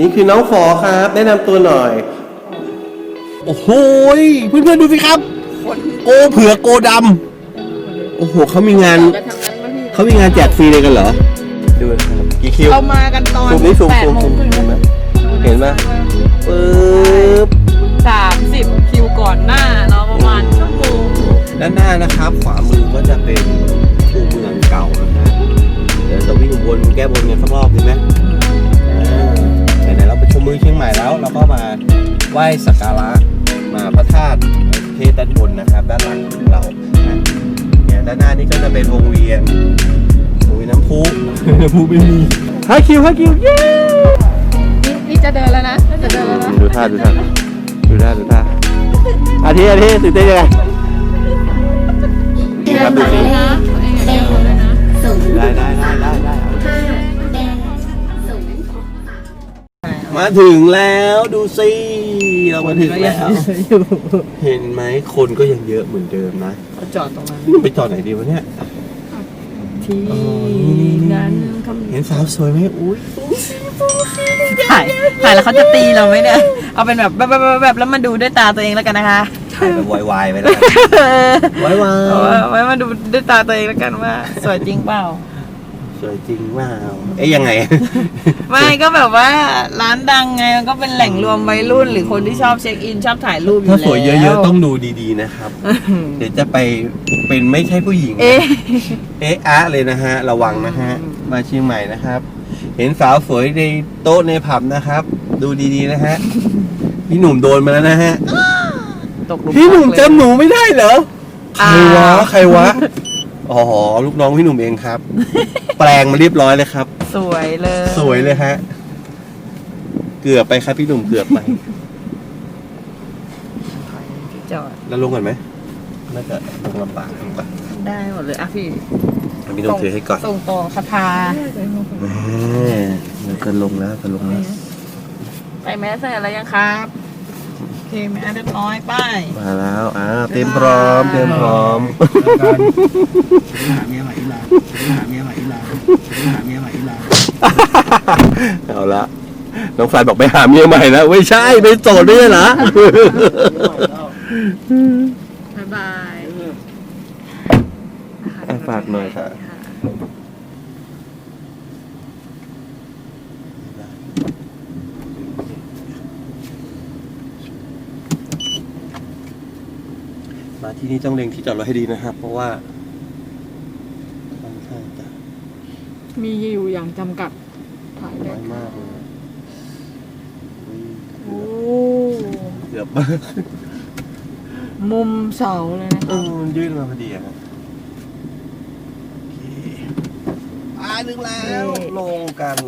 นี่คือน้องฟอครับ แนะนำตัวหน่อย โอ้โหยเพื่อนๆดูสิครับ โกเผือกโกดำโอ้โหเขามีงานกันทั้งนั้นวะพี่เขามีงานแจกฟรีเลยกันเหรอ ดูนะครับกี่คิวเรามากันตอนซูมนี่ซูมแปดซูมโมซูงมครึ่งเห็นไหมเห็นไหมปึ๊บสามสิบคิวก่อนหน้าเราประมาณชั่วโมงด้านหน้านะครับ ขวามือก็จะเป็นคูเมืองเก่านะฮะเดี๋ยวจะวิ่งวนแก้บนกันสักรอบดีไหมอ่าไหนๆ เราไปชมเมืองเชียงใหม่แล้ว เราก็มาไหว้สักการะมาพระธาตุเทศด้านบนนะครับ ด้านหลังของเรานะเนี่ยด้านหน้านี่ก็จะเป็นวงเวียนวงเวียนน้ำพุน้ำพุไม่มีห้าคิวห้าคิวเย้นี่นี่จะเดินแล้วนะจะเดินแล้วนะดูท่าดูท่าดูท่าดูท่าอาทิตย์อาทิตย์ตื่นเต้นยังไง มาถึงแล้วดูสิเรามาถึงแล้ว เห็นไหมคนก็ยังเยอะเหมือนเดิมนะจอดตรงนั้นไปจอดไหนดีวะเนี่ยที่อ๋อนี่นี่นี่นั้นเห็นสาวสวยไหมอุ้ยถ่ายถ่ายแล้วเขาจะตีเราไหมเนี่ย เอาเป็นแบบแบบแบบแบบแล้วมาดูด้วยตาตัวเองแล้วกันนะคะถ่ายแบบวายๆไปแล้วกันวายวาเอายไว้มาดูด้วยตาตัวเองแล้วกันว่า สวยจริงเปล่า สวยจริงว้าวเอ๊ยยังไง ไม่ก็แบบว่าร้านดังไงมันก็เป็นแหล่งรวมวัยรุ่น หรือคนที่ชอบเช็คอินชอบถ่ายรูปอยู่ถ้าแล้วสวยเยอะๆต้องดูดีๆนะครับ เดี๋ยวจะไปเป็นไม่ใช่ผู้หญิงเอ๊ะเอ๊ะอะเลยนะฮะ ระวังนะฮะ มาเชียงใหม่นะครับ เห็นสาวสวยในโต๊ะในผับนะครับ ดูดีๆนะฮะ พี่หนุ่มโดนมาแล้วนะฮะ ตกหลุมพี่หนุ่มรักเลย จำหนูไม่ได้เหรอ ใครวะ อ้าว ใครวะ อ๋อลูกน้องพี่หนุ่มเองครับ แปลงมาเรียบร้อยเลยครับ สวยเลย สวยเลยฮะ เกือบไปครับพี่หนุ่มเกือบไปจอดแล้วลงก่อนไหมน่าจะลงลำบากลงก่อนได้หมดเลยอะพี่ให้พี่หนุ่มถือให้ก่อนส่งต่อคาถาแหมเราจะลงแล้วจะลงแล้วไปแมสใส่อะไรยังครับ โอเคแมสเรียบร้อยไป้ายมาแล้วอ่าเต็มพร้อม เต็มพร้อมหาเมียใหม่ที่ร้านหาเมียใหม่ที่ร้านหาเมียใหม่ที่ร้านเอาละน้องฟลายบอกไปหาเมียใหม่แล้วไม่ใช่ไปโสดด้วยเหรอบ๊ายบายอะฝากหน่อยค่ะ ที่นี่ต้องเล็งที่จอดรถให้ดีนะครับ เพราะว่าค่อนข้างจะมีอยู่อย่างจำกัดถ่ายได้น้อยมากเลยอุ้ยโอ้เกือบมากมุมเสาเลยนะเออมันยื่นมาพอดีอะครับโอเคอ่านึงแล้วลงกัน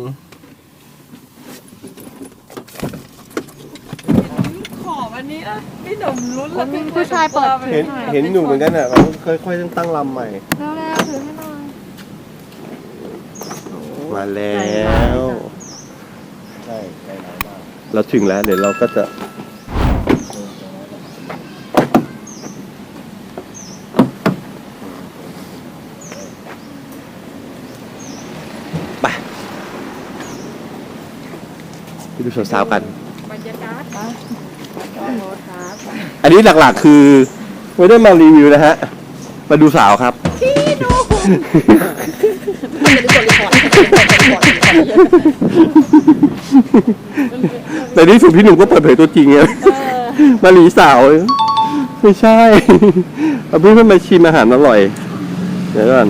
ขอวันนี้นะ พี่หนุ่มลุ้นแล้วมีผู้ชายเปิดเห็นเห็นหนุ่มเหมือนกันอะเราค่อยๆต้องตั้งลำใหม่ แล้วแล้วถือให้หน่อยมาแล้ว ใช่ใกล้แล้วมากเราถึงแล้วเดี๋ยวเราก็จะไปไปดูสาวๆกัน บรรยากาศนะ อันนี้หลักๆคือไม่ได้มารีวิวนะฮะ มาดูสาวครับ แต่ที่สุดพี่หนุ่มก็เปิดเผยตัวจริงไงมารีสาว ไม่ใช่ เอาเพื่อนๆมาชิมอาหารอร่อย เดี๋ยวก่อน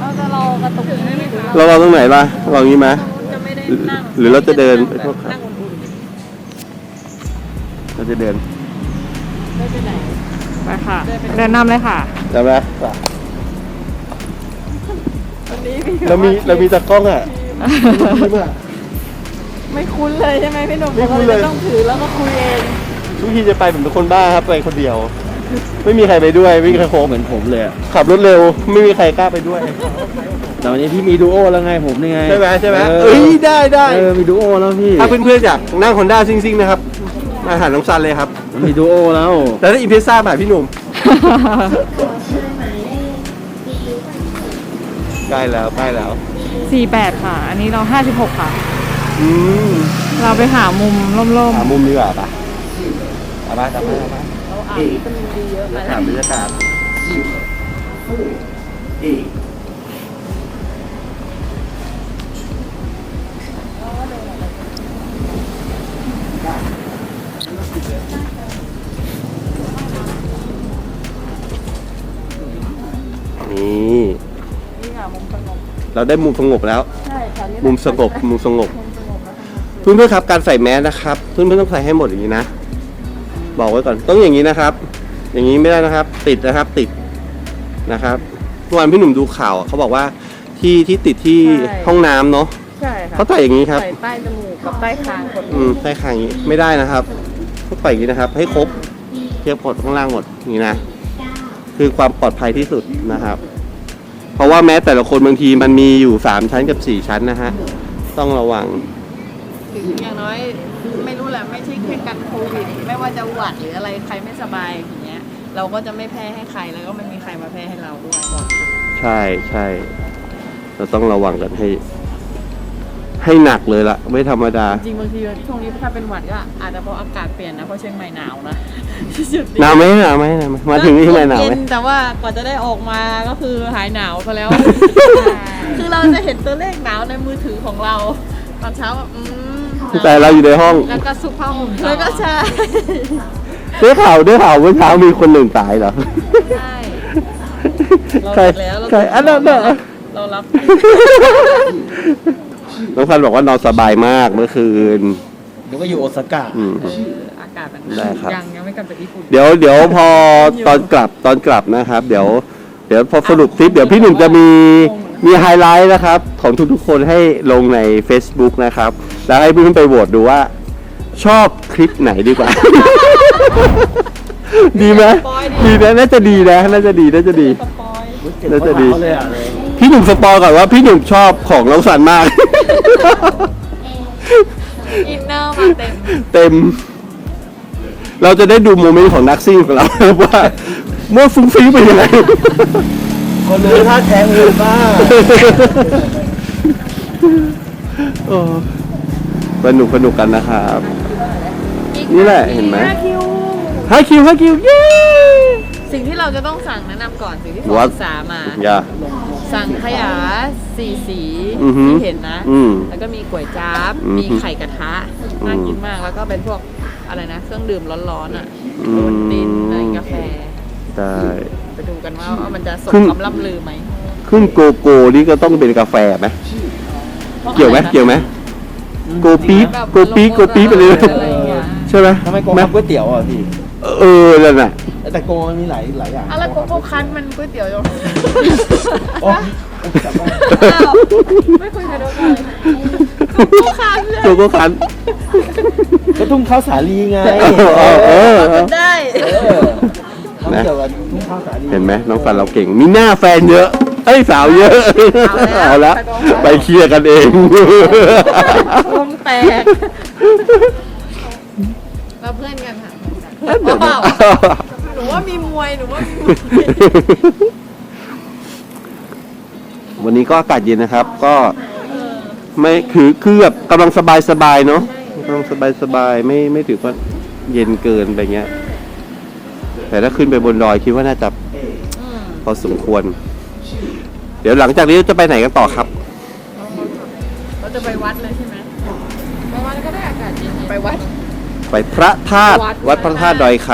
เราจะรอกระตุกได้ไหมคะเราเราตรงไหนล่ะลองนี้ไหมจะไม่ได้นั่งหรือเราจะเดินนั่งแบบนั่งอุ่นเรา จะเดินๆไม่ไปไหน ไปค่ะ เดินนำเลยค่ะ จำไหมวันนี้เรามีเรามีตากล้องอะชิมอะ ไม่คุ้นเลยใช่ไหมพี่หนุ่มไม่คุ้นเลยปกติต้องถือแล้วก็คุยเอง ทุกทีจะไปผมเป็นคนบ้าครับไปคนเดียว ไม่มีใครไปด้วยไม่มีใครโค้งเหมือนผมเลยอะขับรถเร็ว ไม่มีใครกล้าไปด้วย แต่วันนี้พี่มีดูโอแล้วไงผมนี่ไงใช่ไหมใช่ไหมเอเอ้อยได้ได้เออมีดูโอแล้วพี่ ถ้าเพื่อนๆอยากนั่งฮอนด้าซิ่งๆนะครับ มาหาน้องซันเลยครับมีดูโอแล้ว แล้วถ้าอีพิซซ่ามาหาพี่หนุ่ม ใกล้แล้วใกล้แล้ว 48 ค่ะ อันนี้เรา 56 ค่ะ อืมเราไปหามุมร่มหามุมดีกว่าปะเอาปะเอาปะเอาปะเราอ่านวิตามินดีเยอะมาถามบรรยากาศนี่ เราได้มุมสงบแล้ว ใช่ค่ะนี่มุมสงบมุมสงบ มุมสงบนะคะเพื่อนๆครับการใส่แมสนะครับ เพื่อนๆต้องใส่ให้หมดอย่างนี้นะ บอกไว้ก่อนต้องอย่างนี้นะครับ อย่างนี้ไม่ได้นะครับ ติดนะครับติดนะครับเมื่อวานพี่หนุ่มดูข่าวอะเขาบอกว่าที่ที่ติดที่ห้องน้ำเนาะใช่ค่ะเขาใส่อย่างนี้ครับ ใส่ใต้จมูกกับใต้คางคนอืมใส่คางอย่างนี้ไม่ได้นะครับต้องใส่อย่างนี้นะครับ ให้ครบเทียบหมดข้างล่างหมดอย่างนี้นะ คือความปลอดภัยที่สุดนะครับ เพราะว่าแม้แต่ละคนบางทีมันมีอยู่สามชั้นกับสี่ชั้นนะฮะ ต้องระวัง ถึงอย่างน้อยไม่รู้แหละไม่ใช่แค่กันโควิดไม่ว่าจะหวัดหรืออะไรใครไม่สบายอย่างเงี้ย เราก็จะไม่แพร่ให้ใครแล้วก็ไม่มีใครมาแพร่ให้เราด้วยก่อนค่ะใช่ใช่เราต้องระวังกันให้ ให้หนักเลยละไม่ธรรมดา จริงๆบางทีช่วงนี้ถ้าเป็นหวัดก็อาจจะเพราะอากาศเปลี่ยนนะเพราะเชียงใหม่หนาวนะจุดหนาวไหมหนาวไหมหนาวไหมมาถึงนี่ทำไมหนาวไหมเย็แต่ว่ากว่าจะได้ออกมาก็คือหายหนาวซะแล้ว คือเราจะเห็นตัวเลขหนาวในมือถือของเราตอนเช้าแบบอืมแต่เราอยู่ในห้องๆแล้วก็ซุปผ้าห่มแล้วก็ใช่ได้ข่าวได้ข่าวเมื่อเช้ามีคนหนึ่งตายเหรอใช่เราใครเสร็จแล้วเราใครอันนั้นน่ะเรารับ น้องพันบอกว่านอนสบายมากเมื่อคืน เดี๋ยวก็อยู่โอซาก้า อืม เอออากาศมันได้ครับ ยังยังไม่กลับจากญี่ปุ่น เดี๋ยวเดี๋ยวพอตอนกลับตอนกลับนะครับ เดี๋ยวเดี๋ยวพอสรุปคลิปเดี๋ยวพี่หนุ่มจะมีมีไฮไลท์นะครับ ของทุกๆคนให้ลงใน Facebook นะครับ แล้วให้เพื่อนๆไปโหวตดูว่า ชอบคลิปไหนดีกว่า ดีไหมดีนะน่าจะดีนะน่าจะดีน่าจะดี สปอยน่าจะดีเลยอะเลยพี่หนุ่มสปอยก่อนว่าพี่หนุ่มชอบของน้องสันมาก อินเนอร์มาเต็ม เต็ม เราจะได้ดูโมเมนต์ของนักซิ่งของเราว่าเมื่อฟุ้งฟิ้งไปยังไง คนรู้ท่าแทงเลยบ้าเออสนุกสนุกกันนะครับ นี่แหละเห็นไหมห้าคิวห้าคิวห้าคิวเย้ สิ่งที่เราจะต้องสั่งแนะนำก่อนสิ่งที่ผม What? ศึกษามา อย่า สั่งขยะสีสีอือฮึที่เห็นนะ อืมแล้วก็มีก๋วยจั๊บอือฮึมีไข่กระทะน่าอืมกินมากแล้วก็เป็นพวกอะไรนะ เครื่องดื่มร้อนๆอะอืมโอนตินอะไรกาแฟ ใช่ ไปดูกันว่าว่ามันจะสมครึ่ง คำล่ำลือไหมขึ้นโกโก้นี่ก็ต้องเป็นกาแฟไหมเกี่ยวไหมเกี่ยวไหมโกปี๊บโกปี๊บโกปี๊บไปเลย อะไรอย่างเงี้ยใช่ไหมทำไมโกงทำก๋วยเตี๋ยวอะพี่ เออนั่นน่ะแต่โกงมันมีหลายหลายอย่างอะไรโกโก้คันมันก๋วยเตี๋ยวอยู่โอ้จำได้อ้าวไม่คุยกันด้วยเลยโกโก้คันเลยโกโก้คันก็ทุ่งข้าวสาลีไงเออเออเออได้เออทำเกี่ยวกับทุ่งข้าวสาลีเห็นไหมน้องฟันเราเก่ง มีหน้าแฟนเยอะ เอ้ยสาวเยอะเอาละไปเคลียร์กันเองวงแตกเราเพื่อนกัน ค่ะว้าวหนูว่ามีมวยหนูว่ามีมวยวันนี้ก็อากาศเย็นนะครับ ก็ไม่คือคือแบบกำลังสบายสบายๆเนาะกำลังสบายสบายๆไม่ไม่ถือว่าเย็นเกินไปเงี้ย แต่ถ้าขึ้นไปบนดอยคิดว่าน่าจะอืมพอสมควร เดี๋ยวหลังจากนี้จะไปไหนกันต่อครับ เราจะไปวัดเลยใช่ไหมไปวัดก็ได้อากาศเย็นไปวัด ไปพระธาตุวัดวัดพระธาตุดอยค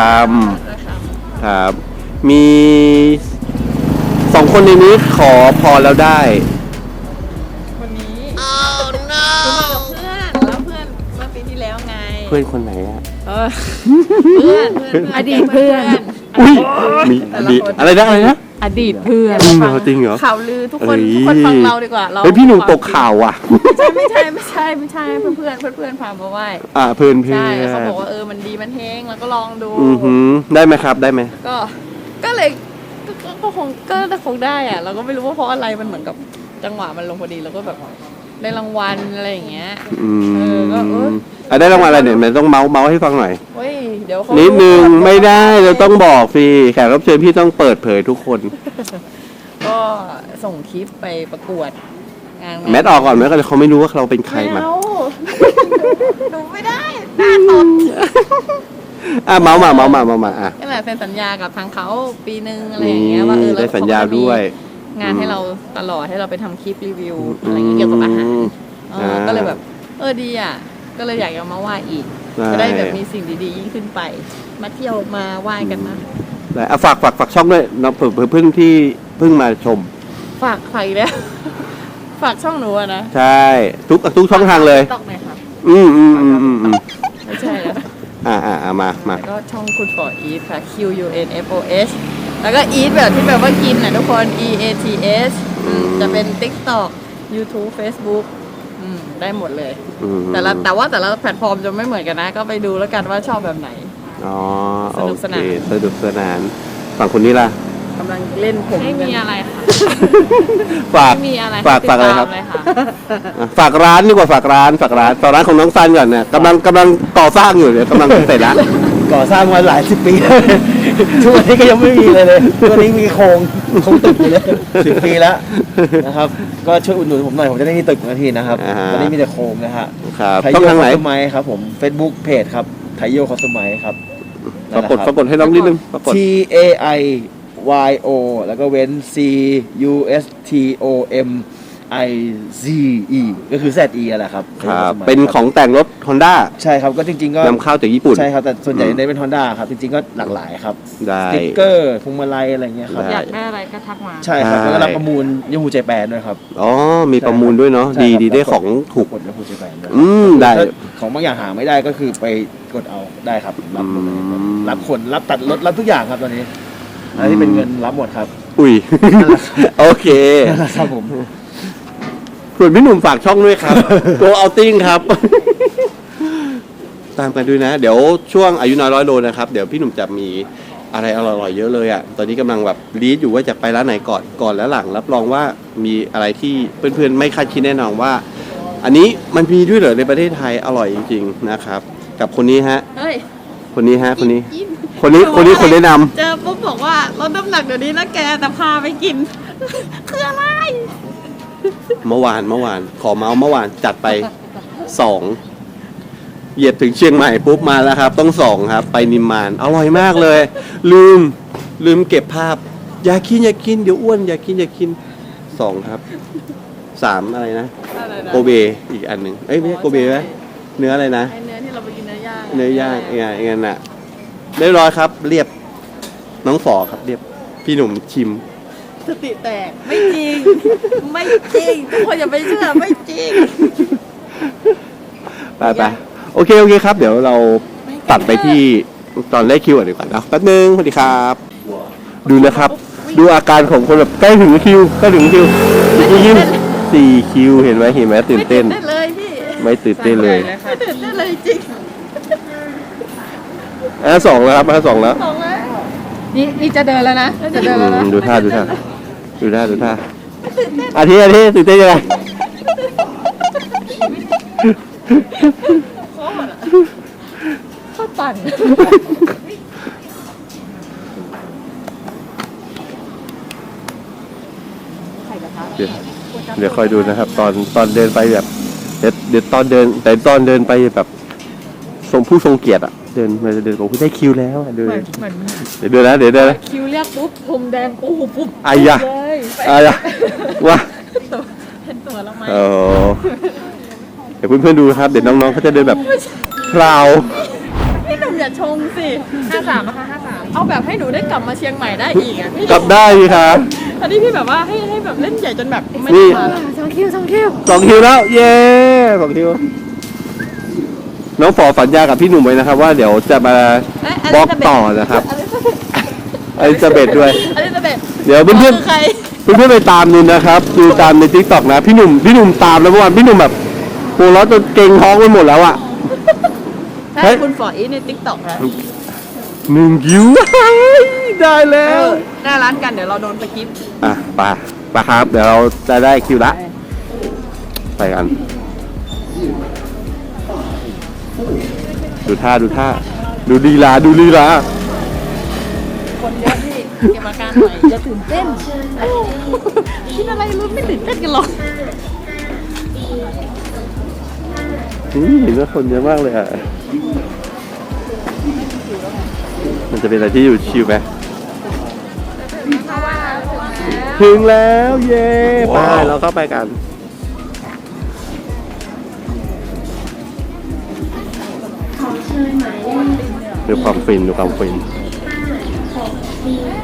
นะคะำครับมีสองคนในนี้ขอพรแล้วได้คนนี้คือมากับเพื่อนแล้วเพื่อนเมื่อปีที่แล้วไง เพื่อนคนไหนอะเออเพื่อนเพื่อนอดีตเพื่อน อุ้ยมีแต่ละมีคนอะไรนะอะไรนะ อดีตเพื่อนจริงเหรอจริงเหรอ ข่าวลือทุกคนเอ้ย ทุกคนฟังเราดีกว่าเราเฮ้ยพี่หนุ่มตกข่าวอะ ไม่ใช่ไม่ใช่ไม่ใช่ไม่ใช่เพื่อนเพื่อนเพื่อนพามาไหว้อ่าเพื่อนเพื่อใช่นเขาบอกว่าเออมันดีมันเฮงแล้วก็ลองดู อือหือได้ไหมครับได้ไหม ก็ ก็เลยก็ก็ก็คงก็ก็คงได้อะเราก็ไม่รู้ว่าเพราะอะไรมันเหมือนกับจังหวะมันลงพอดีแล้วก็แบบได้รางวัลอะไรอย่างเงี้ย อืเออก็เออม อะได้รางวัลอะไรเนี่ยมันต้องเมาส์เมาส์ให้ฟังหน่อย เฮ้ยเดี๋ยวเขานิดนึงรู้ไม่ได้เราต้องบอกสิแขกรับเชิญพี่ต้องเปิดเผยทุกคน ก็ส่งคลิปไปประกวดงานแมทออกก่อนแมทก็เขาไม่รู้ว่าเราเป็นใครไม่มาเอาหนูไม่ได้หน้าตดอะเมาส์มาเมาส์มาเมาส์มาอะก็แหละเซ็นสัญญากับทางเขาปีนึงอะไรอย่างเงี้ยว่าเออได้สัญญาเขก็จะมีด้วยงานให้เราตลอดให้เราไปทำคลิปรีวิวอะไรอย่างเงี้ยเกี่ยวกับอาหารเอออ่าก็เลยแบบ เออดีอะ ก็เลยอยากจะมาไหว้อีกจะได้แบบมีสิ่งดีๆยิ่งขึ้นไป มาเที่ยวมาไหว้กันนะได้อะฝากฝากฝากช่องด้วยเนาะเผื่อเผื่อเพิ่งที่เพิ่งมาชม ฝากใครแล้ว ฝากช่องหนูอะนะใช่ ทุกทุกช่องทางเลย ตอกหน่อยค่ะอืมอืมอืมอืมอืมไม่ใช่แล้วอ่าอ่าอ่ามามาแล้วก็ช่องคุณ for eat ค่ะ Q U N F O S แล้วก็ eat แบบที่แบบว่ากินนะทุกคน E A T S อืมจะเป็น TikTok YouTube Facebook อืม ได้หมดเลย อืมแต่ละแต่ว่าแต่ละแพลตฟอร์มจะไม่เหมือนกันนะ ก็ไปดูแล้วกันว่าชอบแบบไหน อ๋อสนุกสนานโอเคสนุกสนาน ฝั่งคนนี้ล่ะ กำลังเล่นผมไม่มีอะไรค่ะฝาก ไม่มีอะไรฝากให้ฝากอะไรครับ ติดตมเลยค่ะอะฝากร้านดีกว่าฝากร้าน ฝากร้านฝากร้านของน้องซันก่อนเนี่ยกำลังกำลังก่อสร้างอยู่เดี๋ยวกำลังเสร็จแล้ว ก่อสร้างมาหลายสิบปีแล้วทุกวันนี้ก็ยังไม่มีเลยเลยทุกวันนี้มีโครงโครงตึกอยู่เลยสิบปีแล้วนะครับ ก็ช่วยอุดหนุนผมหน่อยผมจะได้มีตึกนาทีนะครับอ่าฮะ ตอนนี้มีแต่โครงนะฮะครับไทช่องโยทางคไหนอสมัยครับผม Facebook เพจครับไทโยคอสมัยครับปรากฏปรากฏให้น้องนิดนึงปรากฏ T A I Y O แล้วก็เว้น C U S T O M I Z E ก็คือ Z E อะไรครับครับไทโยเป็นของแต่งรถ Honda ใช่ครับก็จริงๆก็นำเข้าจากญี่ปุ่น ใช่ครับ แต่ส่วนใหญ่อืมเน้นเป็น Honda ครับ จริงๆก็หลากหลายครับได้สติ๊กเกอร์พวงมาลัยอะไรเงี้ยครับได้อยากได้อะไรก็ทักมา ใช่ครับใช่แล้วก็รับประมูลยูฮูเจแปนด้วยครับ อ๋อ มีประมูลด้วยเนาะใช่ดีครับดีได้แล้วก็ของถูกกดยูฮูเจแปนด้วยอืมได้ถ้าของบางอย่างหาไม่ได้ก็คือไปกดเอาได้ครับรับหมดเลยอืมรับคนรับตัดรถรับทุกอย่างครับตอนนี้อะไรที่เป็นเงินรับหมดครับ อุ้ยโอเคนั่นแหละครับผม ส่วนพี่หนุ่มฝากช่องด้วยครับ โกเอาติ้งครับ ตามกันด้วยนะ เดี๋ยวช่วงอายุน้อยร้อยโลนะครับ เดี๋ยวพี่หนุ่มจะมีอะไรอร่อยๆเยอะเลยอะ ตอนนี้กำลังแบบรีดอยู่ว่าจะไปร้านไหนก่อนก่อนและหลัง รับรองว่ามีอะไรที่เพื่อนๆไม่คาดคิดแน่นอนว่า อันนี้มันมีด้วยเหรอในประเทศไทยอร่อยจริง ๆนะครับ กับคนนี้ฮะ เฮ้ยคนนี้ฮะคนนี้กินคนนี้คนนี้คนแนะนำ เจอปุ๊บบอกว่าลดน้ำหนักเดี๋ยวนี้นะแกแต่พาไปกิน คืออะไร เมื่อวานเมื่อวาน ขอเมาส์เมื่อวานจัดไปสองเหยียบถึงเชียงใหม่ปุ๊บมาแล้วครับ ต้องสองครับ ไปนิมมานอร่อยมากเลย ลืมลืมเก็บภาพ อย่ากินอย่ากินเดี๋ยวอ้วนอย่ากินอย่ากินสองครับสามอะไรนะอะไรนะโกเบอีกอันหนึ่งเอ้ยไม่ใช่โกเบไหมเนื้ออะไรนะ ไอเนื้อที่เราไปกินเนื้อย่างเนื้อย่างไงไงน่ะเรียบร้อยครับ เรียบน้องฝอครับ เรียบพี่หนุ่มชิม สติแตก ไม่จริง ไม่จริงทุกคนอย่าไปเชื่อไม่จริง ไปไปโอเค โอเคครับ เดี๋ยวเราตัดไปที่ตอนเลขคิวก่อนดีกว่านะแป๊บนึงสวัสดีครับ ดูนะครับ ดูอาการของคนแบบใกล้ถึงคิวใกล้ถึงคิวอีกยิ้มสี่คิวเห็นไหมเห็นไหมตื่นเต้น ไม่ตื่นเต้นเลยพี่ไม่ตื่นเต้นเลยไม่ตื่นเต้นเลยจริงอะสองแล้วครับอะสองแล้วสองแล้วนี่นี่จะเดินแล้วนะจะเดินแล้วนะอืมดูท่าดูท่า ดูท่าดูท่าอาทิตย์อาทิตย์ตื่นเต้นยังไงข้าวปั่นเดี๋ยวเดี๋ยวคอยดูนะครับ ตอนตอนเดินไปแบบ เดี๋ยวเดี๋ยวตอนเดิน แต่ตอนเดินไปแบบทรงผู้ทรงเกียรติอะ เดินมาเดินบอกว่าได้คิวแล้วอะเดินเหมือนเหมือนเดี๋ยวเดินนะเดี๋ยวเดินนะ คิวเรียกปุ๊บพรมแดงปุ๊บปุ๊บอายะ เลยอายะว่าเห็นตัวแล้วไหมเออเดี๋ยวเพื่อนๆดูนะครับ เดี๋ยวน้องๆเขาจะเดินแบบพราว พี่หนุ่มอย่าชงสิห้าสามนะคะห้าสามเอาแบบให้หนูได้กลับมาเชียงใหม่ได้อีกอะพี่กลับได้ดีครับอันนี้พี่แบบว่าให้ให้แบบเล่นใหญ่จนแบบไม่นี่ได้มาแล้วสองคิวสองคิว สองคิวแล้ว เย้สองคิว น้องฝอสัญญากับพี่หนุ่มไว้นะครับ ว่าเดี๋ยวจะมาเอ๊ะบล็อกต่อนะครับอลิซาเบธด้วย อลิซาเบธเดี๋ยวเพื่อนคือใครๆเพื่อนๆไปตามดูนะครับ ดูตามในทิกตอกนะ พี่หนุ่มพี่หนุ่มตามแล้วเมื่อวานพี่หนุ่มแบบหัวเราะจนเก่งท้องไปหมดแล้วอะเฮ้ให้ยคุณฝออีในติ๊กต็อกนะหนึ่งคิวได้แล้เอวอหน้าร้านกันเดี๋ยวเราโดนไปกิฟต์อะไปไปครับ เดี๋ยวเราจะได้คิวละไปกัน ดูท่าดูท่า ดูลีลาดูลีลาคนเยอะพี่เก็บอาการหน่อยอย่าตื่นเต้นคิดอะไรรู้ไม่ตื่นเต้นกันหรอกนี่เห็นว่าคนเยอะมากเลยอะ มันจะเป็นอะไรที่อยู่ชิลไหมถึงแล้วเย้ไปเราก็ไปกัน ดูความฟินดูความฟินเป็น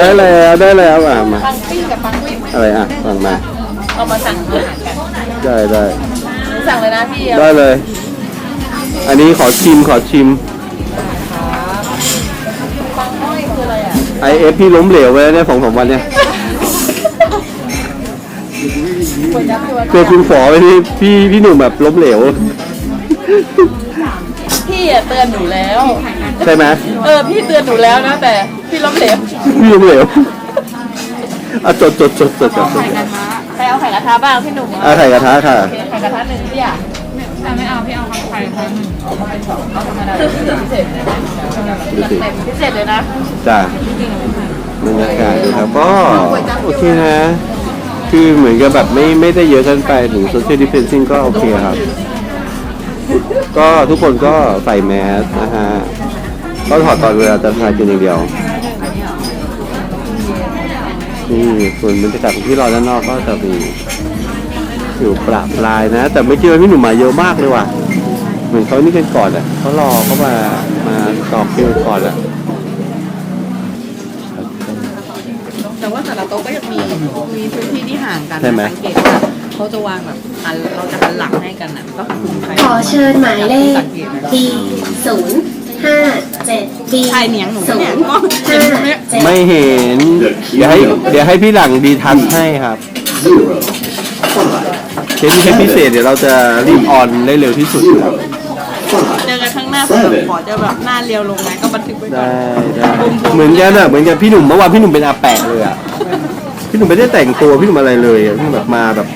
ได้แล้วได้แล้วอะมาปังปิ้งกับปังปิ้งอะไรอะสั่งมาเอามาสั่งอาหารกันได้ได้สั่งเลยนะพี่ได้เลย อันนี้ขอชิมขอชิมปังอ้อยคืออะไรอะไอเอฟพี่ล้มเหลวไปแล้วเนี่ยสองสามวันเนี่ยก๋วยจั๊บตัวเจอคุณฝอไปนี่พี่พี่หนุ่มแบบล้มเหลว พี่อะเตือนหนูแล้ว ใช่ไหมเออพี่เตือนหนูแล้วนะแต่พี่ล้มเหลว พี่ล้มเหลวอะจดจดจดจดจดจดใครเอาไข่กระทะบ้างพี่หนุ่มอะไข่กระทะค่ะโอเคไข่กระทะหนึ่งพี่อะแต่ไม่เอาพี่เอาไข่ไข่หนึ่งเอาธรรมดาพิเศษเลยนะดูสิเต็มพิเศษเลยนะจ้าบรรยากาศดูครับก็โอเคนะ คือเหมือนกับแบบไม่ไม่ได้เยอะเกินไปถึง social distancing ก็โอเคครับ ก็ทุกคนก็ใส่แมสนะฮะก็ถอดตอนเวลาจะทานกินอย่างเดียว นี่ส่วนบรรยากาศของที่รอด้านนอกก็จะมีอยู่ปราบปลายนะ แต่ไม่คิดว่าพี่หนุ่มมาเยอะมากเลยว่ะ เหมือนเขานี่กันก่อนอะเขารอเขามามาต่อคิวก่อนแหละแต่ว่าแต่ละโต๊ะก็ยังมีมีพื้นที่ที่ห่างกันนะใช่ไหม สังเกตว่าเขาจะวางแบบหันเราจะหันหลังให้กันอะก็คือคุมใครขอเชิญหมายเลข สังกตนะ D ศูนย์ ห้าเจ็ด D ชายเหนียงหนูศูเนี่ยนย์ก็ห้าเห็นไหมเจ็ดไม่เห็น เดี๋ยวให้เดี๋ยวให้พี่หลังดีทันให้ครับเทปนี้เทปพิเศษเดี๋ยวเราจะรีบออนได้เร็วที่สุดครับเจอกันข้างหน้าผมแบบขอจะแบบหน้าเรียวลงนะก็บันทึกไว้ก่อน ได้ได้เหมือนกันอะเหมือนกันพี่หนุ่มเมื่อวานพี่หนุ่มเป็นอาแปะเลยอะพี่หนุ่มไม่ได้แต่งตัวพี่หนุ่มอะไรเลยอะพี่หนุ่มแบบมาแบบ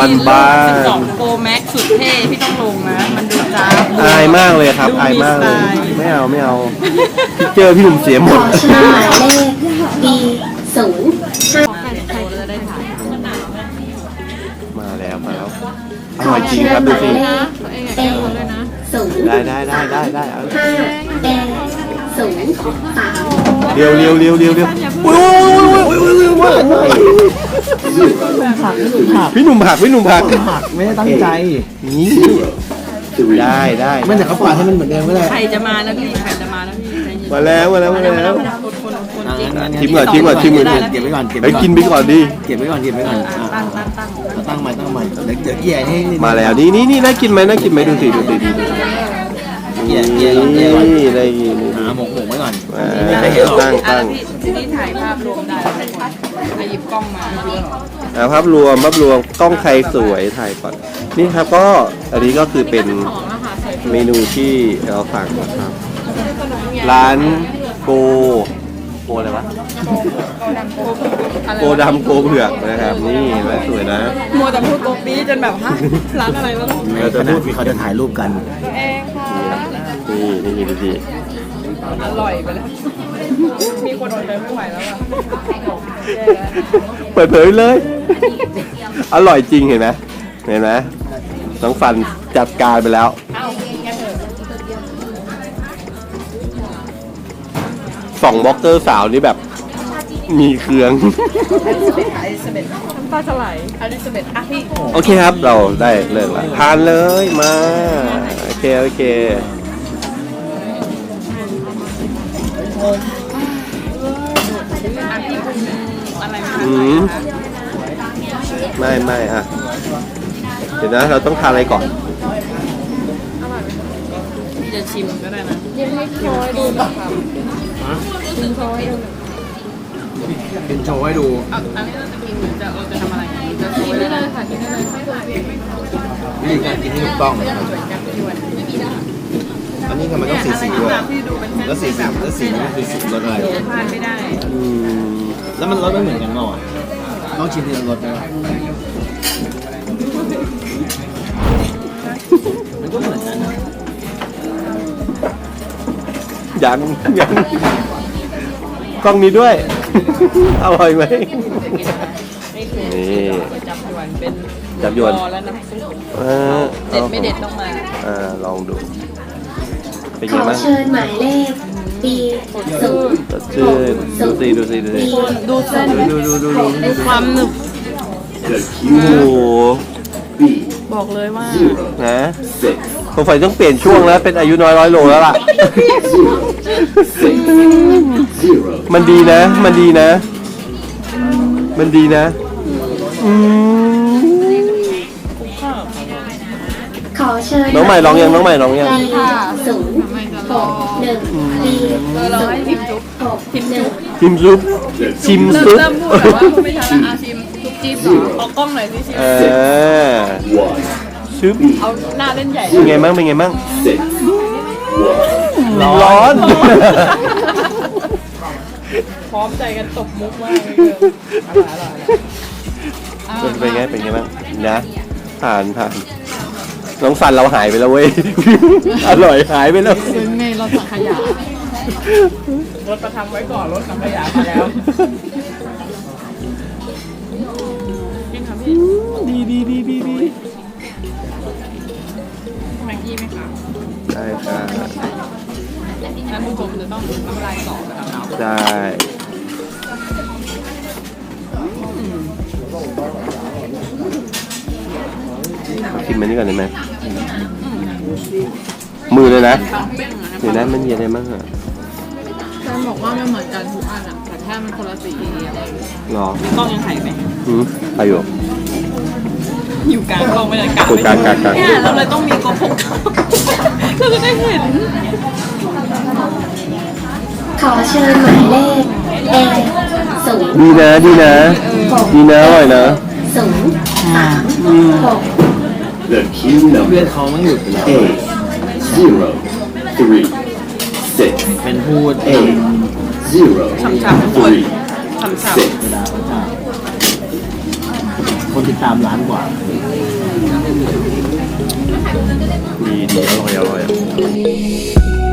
บ้านๆสองโปรแม็กสุดเท่พี่ต้องลงนะ มัน ดูจ้าอายมากเลยครับดูอายมากเลยสไตไม่เอาไม่เอาพี่เจอพี่หนุ่มเสียหมขดอเชิญหมายเลข D ศูนย์ห้าจะได้ถ่ายมาแล้วมาแล้วอขร่ออยจริงเชิครัญบหดูมายสิเลข A ศูนย์ได้ได้ได้ได้ได้เอาห้า A ศูนย์สามเร็วเร็วเร็วเร็วเร็วอุ้ยอุ้ยอุ้ยอุ้ยอุ้ยอุ้ยพี่หนุ่มผักพี่หนุ่มผักหักไม่ได้ตั้งใจ นี่ ได้ได้ไม่แต่เขาปาดให้มันเหมือนเดิมก็ได้ใครจะมาแล้วพี่ใครจะมาแล้วพี่ใจเย็นมาแล้วมาแล้วมาแล้ว คนคนคนจริงชิมก่อนชิมก่อนชิมก่อน เก็บไว้ก่อนเก็บไปไว้ก่อนกินไปก่อนดิเก็บไว้ก่อนเก็บไว้ก่อนอะตั้งตั้งตั้งเราตั้งใหม่ตั้งใหม่เดี๋ยวเดี๋ยวเกี่ยให้มาแล้วนี่นี่นี่น่ากินไหมน่ากินไหมดูสิดูสิดูสิเกี่ยเกี่ยก่อนเกี่ยก่อนนี่ได้ยินหาหมกหมกไว้ก่อนอ่าไม่ได้เห็นหรอกตั้งอะตั้แล้งวพี่ที่นี่ถ่ายภาพรวมได้แล้วทุกคนอะหยิบกล้องมา อ่าภาพรวมภาพรวมกล้องใครสวยถ่ายก่อนนี่ครับก็อันนี้ก็คือเป็นเมนูที่เราสั่งนะครับ ร้านโกโกอะไรวะโกดำโกเผือกนะครับ นี่แล้วสวยนะมัวแต่พูดโกปีจนแบบฮะร้านอะไรวะในขณะที่เขาจะถ่ายรูปกันเองค่ะนี่นี่ดูสิอร่อยไปแล้ว มีคนอดใจไม่ไหวแล้วอะเปิดเผยเลย อร่อยจริงเห็นไหมเห็นไหมน้องฟันจัดการไปแล้ว สองบล็อกเกอร์สาวนี่แบบ มีเครื่อง น้ำตาจะไหลอลิซาเบธอะพี่ โอเคครับเราได้เลิกแล้วทานเลยมา โอเค โอเค อะไรมาอืมไม่ไม่อะ เดี๋ยวนะ เราต้องทานอะไรก่อน พี่จะชิมก็ได้นะยิ้มให้คอยดูหน่อยค่ะยิ้มคอยดูหน่อยกินโชว์ให้ดูเอาอันนี้เราจะกินหรือจะเราจะทำอะไรจะโชว์ได้เลยค่ะกินได้เลยวิธีการกินที่ถูกต้องนะครับ อันนี้ทำไมต้องสีสีด้วยที่ดูเป็นแล้วสีสีแล้วสีนี่คือสีรสอะไรพลาดไม่ได้อืมแล้วมันรสไม่เหมือนกันเปล่าอะต้องชิมทีละรสนะมันก็เหมือนกันนะยังยังกล้องนี้ด้วย อร่อยไหมนี่จับยวนเป็นจับยวนรอแล้วน้ำซุปเออเด็ดไม่เด็ดต้องมาอ่าลองดู เป็นขไงอบ้างเชิญหมายเลข B ศูนย์สดชื่นดูสิดูสิดูสิดูเส้นดูดูดูดูดูความหนึบโอ้โหบอกเลยว่านะสงสัยต้องเปลี่ยนช่วงแล้ว เป็นอายุน้อยร้อยโลแล้วล่ะ มันดีนะ มันดีนะ มันดีนะ อืม อเชิญน้องใหม่ร้องยังน้องใหม่ร้องยัง B ศูนย์หกหนึ่ง B เราศูนให้ย์ทิมซุปหกหนึ่งชิมซุปชิมเริ่มซุปเริ่มพูดแต่ว่าพูดไม่ทันแล้วอาชิมซุปจิ๊บเหรอเอากล้องหน่อยสิชิมเออชุบเอาหน้าเล่นใหญ่เป็นไงบ้างเป็นไงบ้างร้อน พร้อมใจกันตบมุกมากเลยเกินอร่อยอร่อยอร่อย เป็นไงเป็นไงบ้างนะผ่านผ่าน น้องสันเราหายไปแล้วเว้ย อร่อยหายไปแล้วเป็นไงรถสังขยารถประทังไว้ก่อนรถสังขยามาแล้วกินครับพี่ดีดีดีดีดีแม็กกี้ไหมคะได้ค่ะท่านผู้ชมจะต้องน้ำลายสอนะครับได้ มมันนี่ก่อนได้ไหมมือเลยนะเดี๋ยวนั้นมันมีอะไรบ้างอะท่านบอกว่าไม่เหมือนกันทุกอันอะแต่แค่มันคนละสีอะไรหรอกล้องยังถ่ายไหมหืมอายุอยู่กลางกล้องไม่ได้กลางกลางกลางกลางเนี่ยเราเลยต้องมีกล้องเราจะได้เห็น ขอเชิญหมายเลข A ศูนย์ดีนะดีนะดีนะอร่อยนะศูนย์สามหก The queue เพื่อน number เขาไม่หยุดไปแล้ว A zero three six เป็นพูด A zero ฉ่ำๆหมด three ฉ่ำ six เวลาเขาจะคนติดตามล้านกว่าดีดีอร่อยอร่อย เ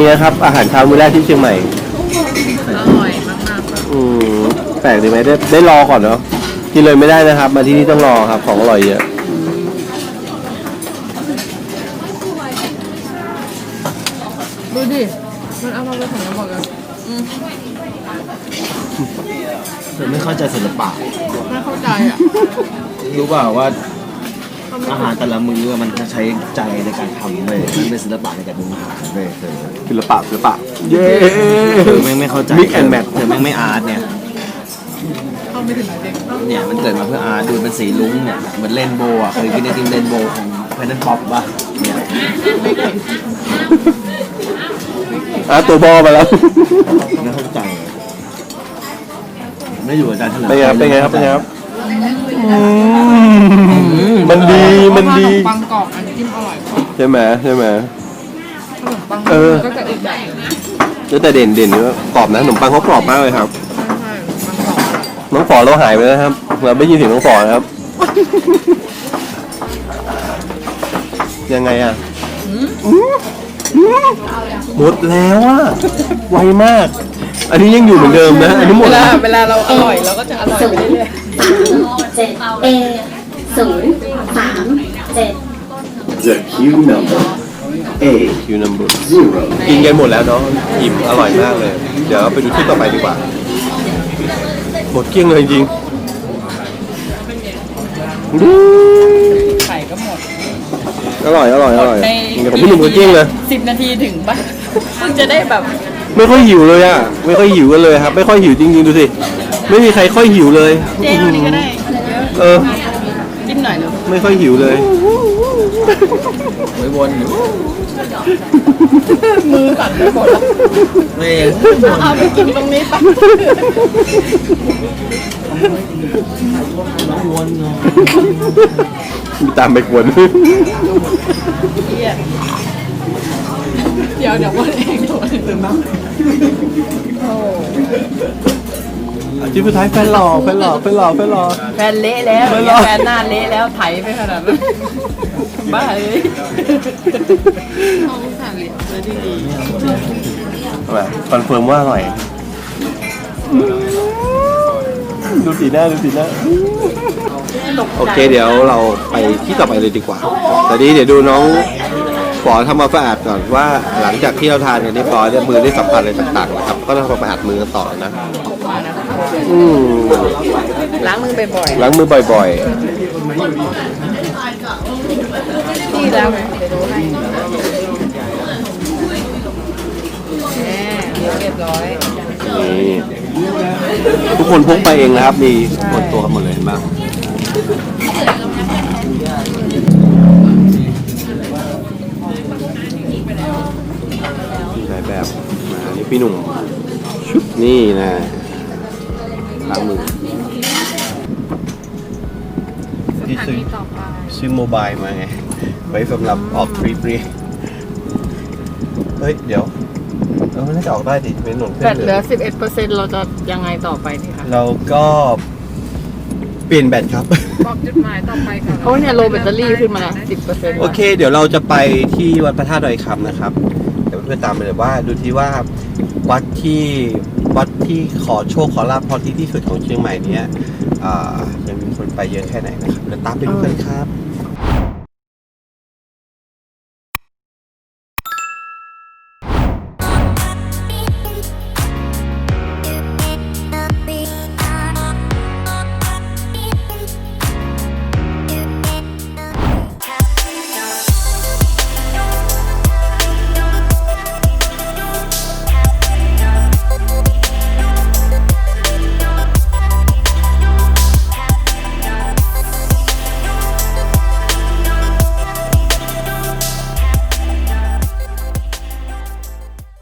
ป็นไงครับ อาหารเช้ามื้อแรกที่เชียงใหม่ๆอร่อยมากๆค่ะอืมแปลกดีไหมได้ได้รอก่อนเนาะกินเลยไม่ได้นะครับ มาที่นี่ต้องรอครับ ของอร่อยเยอะดูดิ มันเอามาเป็นของเราบอกเลยเธอไม่เข้าใจศิลปะไม่เข้าใจอะ รู้เปล่าว่า อาหารแต่ละมื้อมันจะใช้ใจในการทำเลยมันเป็นศิลปะในการปรุงอาหารเลยเธอศิลปะศิลปะ เย้เธอแม่งไม่เข้าใจ Mix and match เธอแม่งไม่อาร์ตเนี่ยเข้าไม่ถึงเด็กเนี่ยมันเกิดมาเพื่ออาร์ตดูเป็นสีลุ้งเนี่ยเหมือนเรนโบว์อะเคยกินไอติมเรนโบว์ของแพนนันป๊อปป่ะเนี่ยอะตัวบอมาแล้ว ไม่เข้าใจไม่อยู่กับอาจารย์เฉลิมเป็นไงครับเป็นไงครับเป็นไงครับอื มมันดีมันดีขนมปังกรอบอันนี้จิ้มอร่อยกว่าใช่ไหมใช่ไหม ขนมปังเออก็จะอีกแบบหนึงแต่เด่นเด่นเนื้อกรอบนะขนมปังเขากรอบมากเลยครับ ใช่ๆมันกรอบ น้องฝอเราหายไปแล้วครับ เราไม่ยินเสียงน้องฝอนะครับ ยังไงอะหมดแล้วอะ ไวมาก อันนี้ยังอยู่เหมือนเดิมนะ อันนี้หมเวดลาแล้วเวลาเราอร่อยเราก็จะอร่อยศูไปนย์เรื่อยสาม เจ็ด A ศูนย์สามเจ็ด The queue number A คิวนัมเบอร์ zero กินกันหมดแล้วเนาะอิ่มอร่อยมากเลย เดี๋ยวเราไปดูที่ต่อไปดีกว่า หมดเกลี้ยงเลยจริงไข่ก็หมดอร่อยอร่อยอร่อยในของพี่หนุ่มก็เกลี้ยงเลย สิบนาทีถึงปะมันจะได้แบบ ไม่ค่อยหิวเลยอะ ไม่ค่อยหิวกันเลยครับ ไม่ค่อยหิวจริงๆดูสิ ไม่มีใครค่อยหิวเลย เจ๊วันนี้ก็ได้เออ จิ้มหน่อยเนาะไม่ค่อยหิวเลย ไม่วนอยู่มือสั่นไปหมดแล้วไม่เอาไปกินตรงนี้ปะวนเนาะมีตามไปกวนเหี้ย เดี๋ยวเดี๋ยววันเองโดนเติมน้ำชิ้นสุดท้ายแฟนหล่อแฟนหล่อแฟนหล่อแฟนหล่อแฟนเละแล้วไม่รอดแฟนหน้าเละแล้วไถไปขนาดนั้นบ้าเลยห้องสามเหลี่ยมเลยดีแบบคอนเฟิร์มว่าอร่อยดูสีหน้าดูสีหน้าโอเคเดี๋ยวเราไปที่ต่อไปเลยดีกว่าตอนนี้เดี๋ยวดูน้อง ฝอทำความสะอาดก่อนว่าหลังจากที่เราทานกันเรียบร้อยเนี่ยมือได้สัมผัสอะไรต่างๆนะครับ ก็ต้องทำความสะอาดมือกันต่อนะอืมๆล้างมือบ่อยล้างมือบ่อยๆนี่ล้างไหมเดี๋ยวดูให้แหมเรียบร้อยๆนี่ทุกคนพกไปเองนะครับ มีหมดตัวกันหมดเลยเห็นไหม พี่หนุ่มชุบนี่นะล้างมือที่ซื้อซื้อโมบายมาไง ไว้สำหรับออกทริปเรียเฮ้ย เดี๋ยวเออมันน่าจะออกได้ดิเป็นหนุนแบตเหลือ 11เปอร์เซ็นต์เราจะยังไงต่อไปดีคะเราก็เปลี่ยนแบตครับ บอกจุดหมายต่อไปค่ะเพราะว่าเนี่ยโลแบตเตอรี่ขึ้นมาแล้ว10เปอร์เซ็นต์โอเค เดี๋ยวเราจะไปที่วัดพระธาตุดอยคำนะครับ เดี๋ยวเพื่อนๆตามไปเลยว่าดูที่ว่า วัดที่วัดที่ขอโชคขอลาภพอที่ที่สุดของเชียงใหม่เนี้ยอ่ายังมีคนไปเยอะแค่ไหนนะครับเดี๋ยวตามไปดูกันครับ